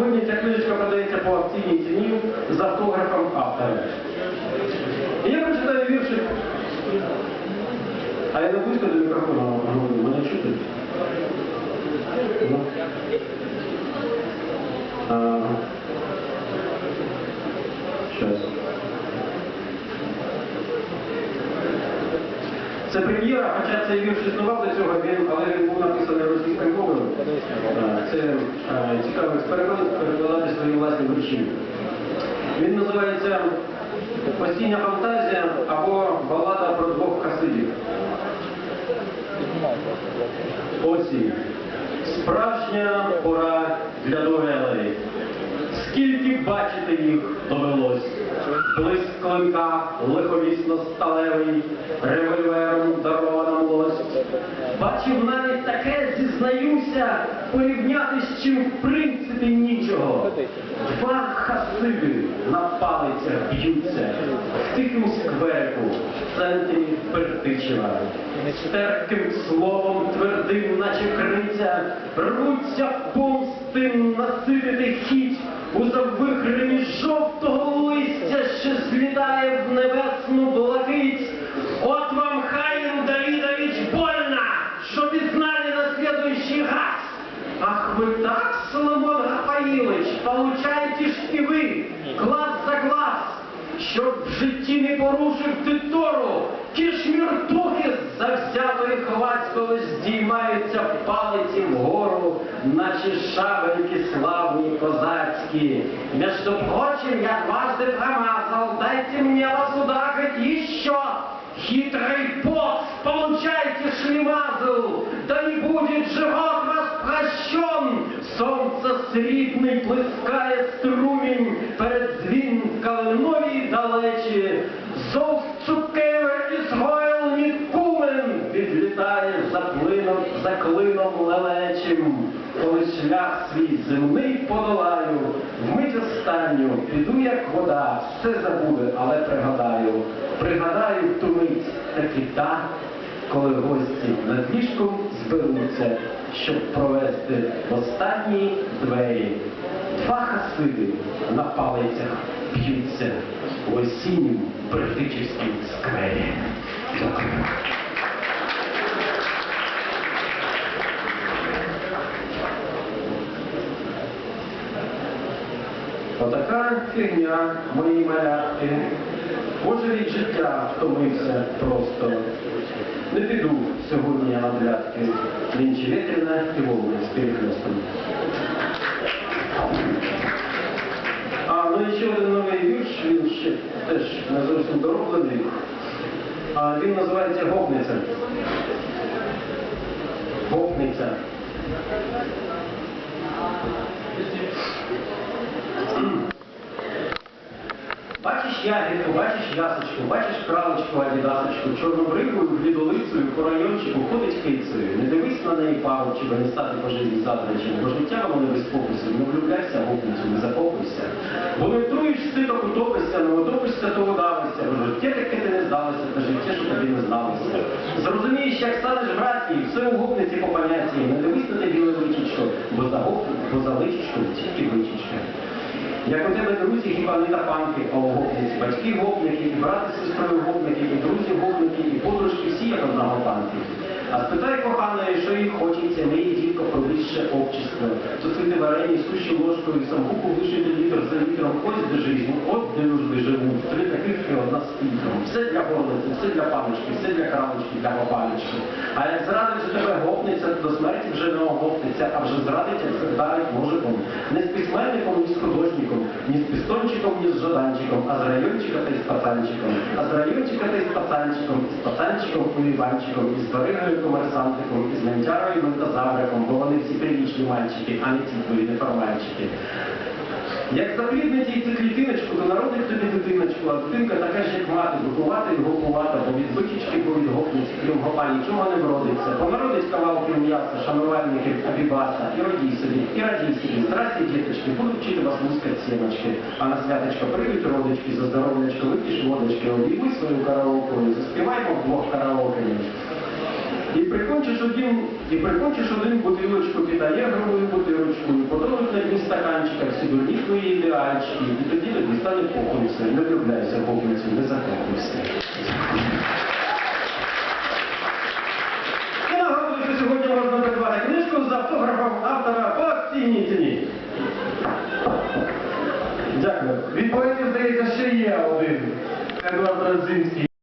Сьогодні ця книжечка продається по акційній ціні з автографом автора. І я прочитаю віршик. А я не близько до мікрофону говорю, мене чути? Ну. Це прем'єра, хоча цей вірш існував до цього, він, але він був написаний російською мовою. Це е, цікавий експеримент перекладати свої власні вірші. Він називається Постійна фантазія або балада про двох хасидів. Осінь. Справжня пора для дуелей. Скільки бачити їх довелось. Блиск клинка, лиховісно сталевий, револьвером дарована млость. Бачив навіть таке, зізнаюся, порівняти з чим в принципі нічого. Два хасиди на палицях б'ються в тихому скверику в центрі Бердичева. Терпким словом твердим, наче криця, рвуться помсти наситити хіть у завихрені жовтого Соломон Рафаилович, ж і ви, глаз за глаз, щоб в житті не порушив ти Тору, ті ж міртухи з завзятої хвацького здіймаються палиці вгору, наче шабельки славні козацькі. Между прочим, я дважды промазал, дайте мне вас ударить еще. Хитрый срібний плескає струмінь перед дзвін калиновій далечі. Зов цукер Ізраїл Нікумен відлітає за плином, за клином лелечим. Коли шлях свій земний подолаю, вмить останню, піду як вода, все забуде, але пригадаю. Пригадаю ту мить таки та, коли гості над ліжком зберуться, щоб провести останні двері. Два хасиди на палицях б'ються в осіннім Бердичівській сквері. Дякую. Отака фігня мої малятки. Може від життя втомився просто. Не піду сьогодні я на глядки. Нинче вітряна і волна з перехльостом. А, ну і ще один новий вірш, він ще теж не зовсім дороблений. А він називається Гопниця. Гопниця. Бачиш ягідку, бачиш ясочку, бачиш кралочку, адідасочку, чорнобривою, глідолицею, по райончику ходить кицею. Не дивись на неї пару, чи не стати по житті задрачем, бо життя воно не без спокусу. Не влюбляйся, гопницю, не закопуйся. Бо не труєш ситок, утопишся, не утопишся, то удавишся. Бо життя таке ти не здалося, та життя, що тобі не здалося. Зрозумієш, як станеш братський, все у гопниці по поняття. Не дивись на те біле личечко, бо за бо за личечком тільки вичечка. Як у тебе друзі, хіба не тапанки, а у батьки гопники, і брати з сестрою гопники, і друзі гопники, і подружки всі як одна гопанки. А спитай коханої, що їй хочеться, не їй дітко про вище общество. Тусити варені, суші ложкою, самбуку вишити літр за літром, ось де жизнь, от де нужди живуть, три таких і одна з фільтром. Все для горлиці, все для паночки, все для кравочки, для гопаночки. А як зрадить то до смерті вже не оговтиться, а вже зрадить, як здарить може он. Не з письменником, ні з художником, ні з пістончиком, ні з жаданчиком, а з райончика та й з пацанчиком. А з райончика та з пацанчиком, і з пацанчиком і Іванчиком, і з баригою комерсантиком, і з ментярою ментазавриком, бо вони всі прилічні мальчики, а не ці твої неформальчики. Як запліднити цю клітиночку, то народить тобі дитиночку, а дитинка така ж, як мати, духувати і гопувати, бо від витічки, бо від гопниці, крім гопа, нічого не вродиться. Понародить кавалки м'яса, шанувальників, абібаса, і родій собі, і радій собі. Здрасті, діточки, буду вчити вас мускать сімочки. А на святочка прийдуть родички, за здоров'ячко вип'єш водочки, обійми свою караокою, заспіваймо вдвох караокою. І прикончиш один, і прикончиш один бутилочку, підає гровою бутилочкою, подолить на дні стаканчика, реальчики, і тоді тобі стане похуй. Не влюбляйся в не все. І нагадую, що сьогодні можна придбати книжку з автографом автора по акційній ціні. Дякую. Від поетів, здається, ще є один. Едуард Радзинський.